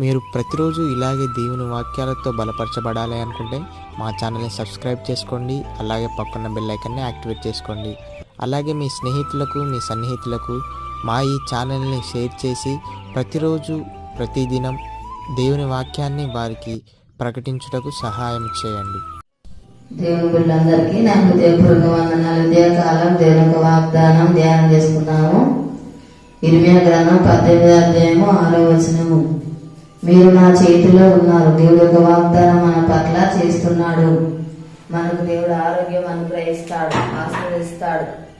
మీరు ప్రతిరోజు ఇలాగే దేవుని వాక్యాలతో బలపరచబడాలి అనుకుంటే మా ఛానల్ని సబ్స్క్రైబ్ చేసుకోండి అలాగే పక్కన బెల్ ఐకన్ని యాక్టివేట్ చేసుకోండి. అలాగే మీ స్నేహితులకు మీ సన్నిహితులకు మా ఈ ఛానల్ని షేర్ చేసి ప్రతిరోజు ప్రతిదినం దేవుని వాక్యాన్ని వారికి ప్రకటించుటకు సహాయం చేయండి. దేవుని బిడ్డలందరికీ నాకు హృదయపూర్వక వందనాలు ఉదయకాలం దేవుని యొక్క వాగ్దానం ధ్యానం చేసుకున్నాము ఇరిమియా గ్రంథం పద్దెనిమిది అధ్యాయము ఆరో వచనము. మీరు నా చేతిలో ఉన్నారు. దేవుడు యొక్క వాగ్దానం మన పట్ల చేస్తున్నాడు. మనకు దేవుడు ఆరోగ్యం అనుగ్రహిస్తాడు ఆశీర్వదిస్తాడు.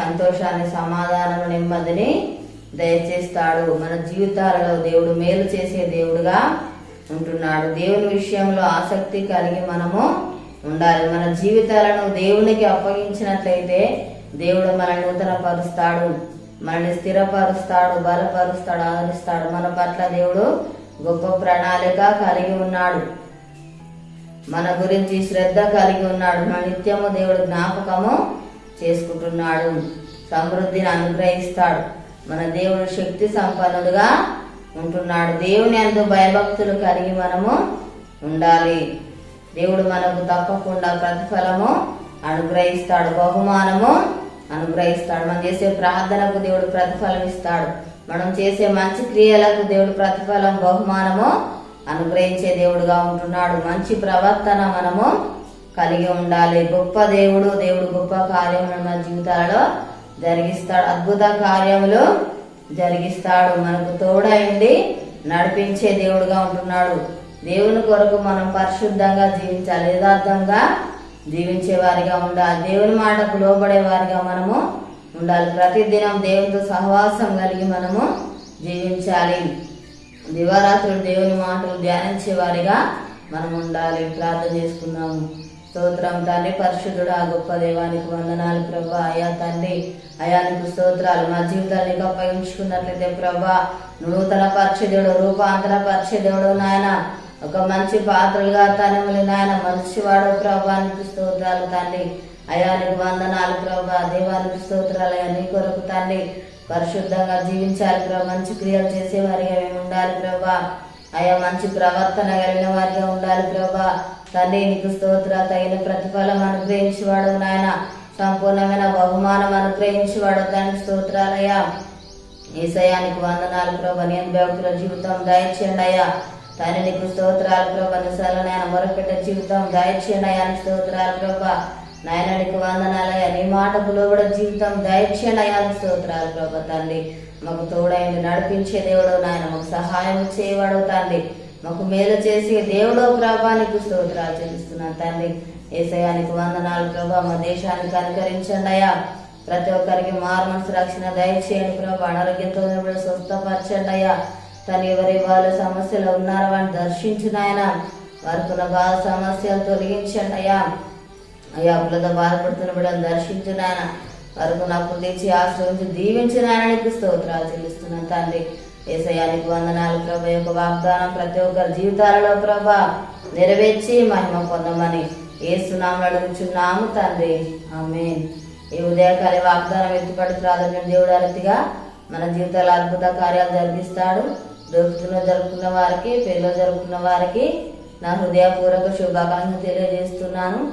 సంతోషాన్ని సమాధానం నెమ్మదిని దయచేస్తాడు. మన జీవితాలలో దేవుడు మేలు చేసే దేవుడుగా ఉంటున్నాడు. దేవుని విషయంలో ఆసక్తి కలిగి మనము ఉండాలి. మన జీవితాలను దేవునికి అప్పగించినట్లయితే దేవుడు మనల్ని నూతనపరుస్తాడు. మనల్ని స్థిరపరుస్తాడు బలపరుస్తాడు ఆదరిస్తాడు. మన పట్ల దేవుడు గొప్ప ప్రణాళిక కలిగి ఉన్నాడు. మన గురించి శ్రద్ధ కలిగి ఉన్నాడు. మన నిత్యము దేవుడు జ్ఞాపకము చేసుకుంటున్నాడు. సమృద్ధిని అనుగ్రహిస్తాడు. మన దేవుడు శక్తి సంపన్నుడుగా ఉంటున్నాడు. దేవుని అందు భయభక్తులు కలిగి మనము ఉండాలి. దేవుడు మనకు తప్పకుండా ప్రతిఫలము అనుగ్రహిస్తాడు. బహుమానము అనుగ్రహిస్తాడు. మనం చేసే ప్రార్థనకు దేవుడు ప్రతిఫలం ఇస్తాడు మనం చేసే మంచి క్రియలకు దేవుడు ప్రతిఫలం బహుమానము అనుగ్రహించే దేవుడుగా ఉంటున్నాడు. మంచి ప్రవర్తన మనము కలిగి ఉండాలి. గొప్ప దేవుడు దేవుడు గొప్ప కార్యములు మన జీవితాలలో జరిగిస్తాడు. అద్భుత కార్యములు జరిగిస్తాడు. మనకు తోడైండి నడిపించే దేవుడుగా ఉంటున్నాడు. దేవుని కొరకు మనం పరిశుద్ధంగా జీవించాలి యథార్థంగా జీవించే వారిగా ఉండాలి. దేవుని మాటకు లోబడే వారిగా మనము ఉండాలి. ప్రతిదినం దేవునితో సహవాసం కలిగి మనము జీవించాలి. దివారాత్రులు దేవుని మాటలు ధ్యానించే వారిగా మనం ఉండాలి. ప్రార్థన చేసుకున్నాము. స్తోత్రం తండ్రి పరిశుద్ధుడు ఆ గొప్ప దేవానికి వందనాలు ప్రభా. అయా తండ్రి అయానికి స్తోత్రాలు. మా జీవితాన్ని అప్పగించుకున్నట్లయితే ప్రభా నూతన పరిచయుడు రూపాంతర పరిచయుడు నాయన. ఒక మంచి పాత్రలుగా తనములు నాయన మంచివాడు ప్రభానికి స్తోత్రాలు తండ్రి. అయానికి వందనాలు ప్రభా. దేవానికి స్తోత్రాలు నీ కొరకు తండ్రి పరిశుద్ధంగా జీవించాలి ప్రభా. మంచి క్రియలు చేసేవారిగా మేము ఉండాలి ప్రభా. అయా మంచి ప్రవర్తన కలిగిన వారిగా ఉండాలి ప్రభా. తండ్రి నీకు స్తోత్ర తగిన ప్రతిఫలం అనుగ్రహించేవాడు నాయన. సంపూర్ణమైన బహుమానం అనుగ్రహించేవాడు దానికి స్తోత్రాలయ్యా. ఏసయానికి వందనాలు ప్రభా. నేను భక్తుల జీవితం దయచేయండి అయ్యా. తండ్రి నీకు స్తోత్రాలు ప్రభా. నిసాలనైనా నాయన మొరపెట్ట జీవితం దయచేయండి అయ్యా. స్తోత్రాలు ప్రభా. నాయనడికి నీకు వందనాలయ్యా నీ మాటకు లోబడ జీవితం దయచేయాలి స్తోత్రాలు ప్రభా తండ్రి. మాకు తోడైంది నడిపించే దేవుడు నాయన. మాకు సహాయం చేయవాడు తండ్రి. మాకు మేలు చేసి దేవుడో ప్రభా నీకు స్తోత్రాలు చెల్లిస్తున్నాను తండ్రి. ఏసయానికి వందనాలు ప్రభా. మా దేశానికి అనుకరించండి అయ్యా. ప్రతి ఒక్కరికి మారు రక్షణ దయచేయండి ప్రభా. అనారోగ్యంతో స్వస్థపరచండి అయ్యా. తను ఎవరి వాళ్ళ సమస్యలు ఉన్నారో వాడిని దర్శించిన ఆయన వారికి ఉన్న బాధ సమస్యలు తొలగించండి అయ్యా. అయ్యా అప్పులతో బాధపడుతున్న బిడ్డను దర్శించిన వరకు నాకు తెచ్చి ఆశ్రయించి దీవించిన ఆయన స్తోత్రాలు చెల్లిస్తున్నాను తండ్రి. ఏసయానికి వందనాలు ప్రభా. యొక్క వాగ్దానం ప్రతి ఒక్కరి జీవితాలలో ప్రభా నెరవేర్చి మహిమ పొందమని ఏసునామలు అడుగుచున్నాము తండ్రి. ఆమె ఈ ఉదయకాలి వాగ్దానం ఎత్తుపడి ప్రాధాన్యం దేవుడు అరతిగా మన జీవితాల అద్భుత కార్యాలు జరిపిస్తాడు. దొరుకుతున్న జరుపుకున్న వారికి పెళ్ళిలో జరుపుకున్న వారికి నా హృదయపూర్వక శుభాకాంక్షలు తెలియజేస్తున్నాను.